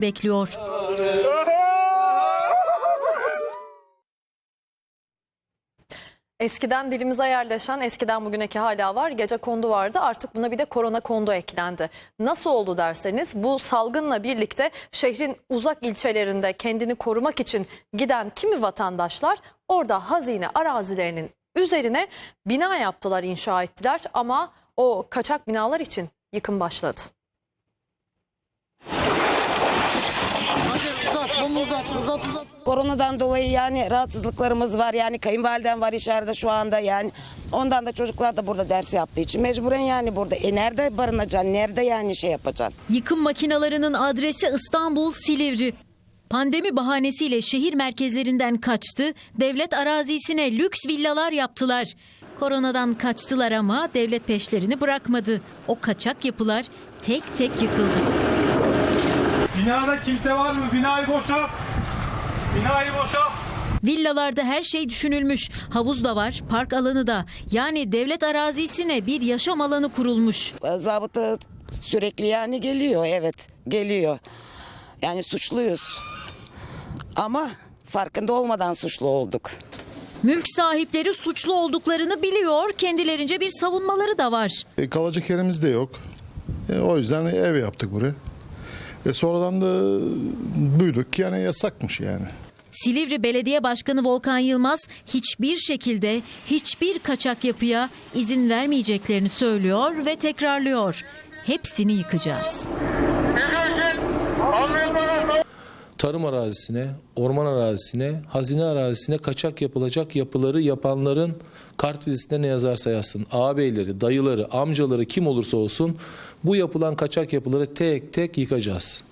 bekliyor. Eskiden dilimize yerleşen, eskiden bugüneki hala var. Gece kondu vardı. Artık buna bir de korona kondu eklendi. Nasıl oldu derseniz bu salgınla birlikte şehrin uzak ilçelerinde kendini korumak için giden kimi vatandaşlar orada hazine arazilerinin üzerine bina yaptılar, inşa ettiler ama o kaçak binalar için yıkım başladı. Koronadan dolayı yani rahatsızlıklarımız var. Yani kayınvalidem var içeride şu anda yani. Ondan da çocuklar da burada ders yaptığı için mecburen yani burada. E nerede barınacaksın? Nerede yani şey yapacaksın? Yıkım makinalarının adresi İstanbul Silivri. Pandemi bahanesiyle şehir merkezlerinden kaçtı, devlet arazisine lüks villalar yaptılar. Koronadan kaçtılar ama devlet peşlerini bırakmadı. O kaçak yapılar tek tek yıkıldı. Binada kimse var mı? Binayı boşalt. Binayı boşalt. Villalarda her şey düşünülmüş. Havuz da var, park alanı da. Yani devlet arazisine bir yaşam alanı kurulmuş. E, Zabıta sürekli yani geliyor evet geliyor. Yani suçluyuz. Ama farkında olmadan suçlu olduk. Mülk sahipleri suçlu olduklarını biliyor, kendilerince bir savunmaları da var. E, kalacak yerimiz de yok. E, o yüzden ev yaptık buraya. E, sonradan da duyduk ki yani yasakmış yani. Silivri Belediye Başkanı Volkan Yılmaz hiçbir şekilde hiçbir kaçak yapıya izin vermeyeceklerini söylüyor ve tekrarlıyor. Hepsini yıkacağız. Tarım arazisine, orman arazisine, hazine arazisine kaçak yapılacak yapıları yapanların kart vizitine ne yazarsa yazsın. Ağabeyleri, dayıları, amcaları kim olursa olsun bu yapılan kaçak yapıları tek tek yıkacağız.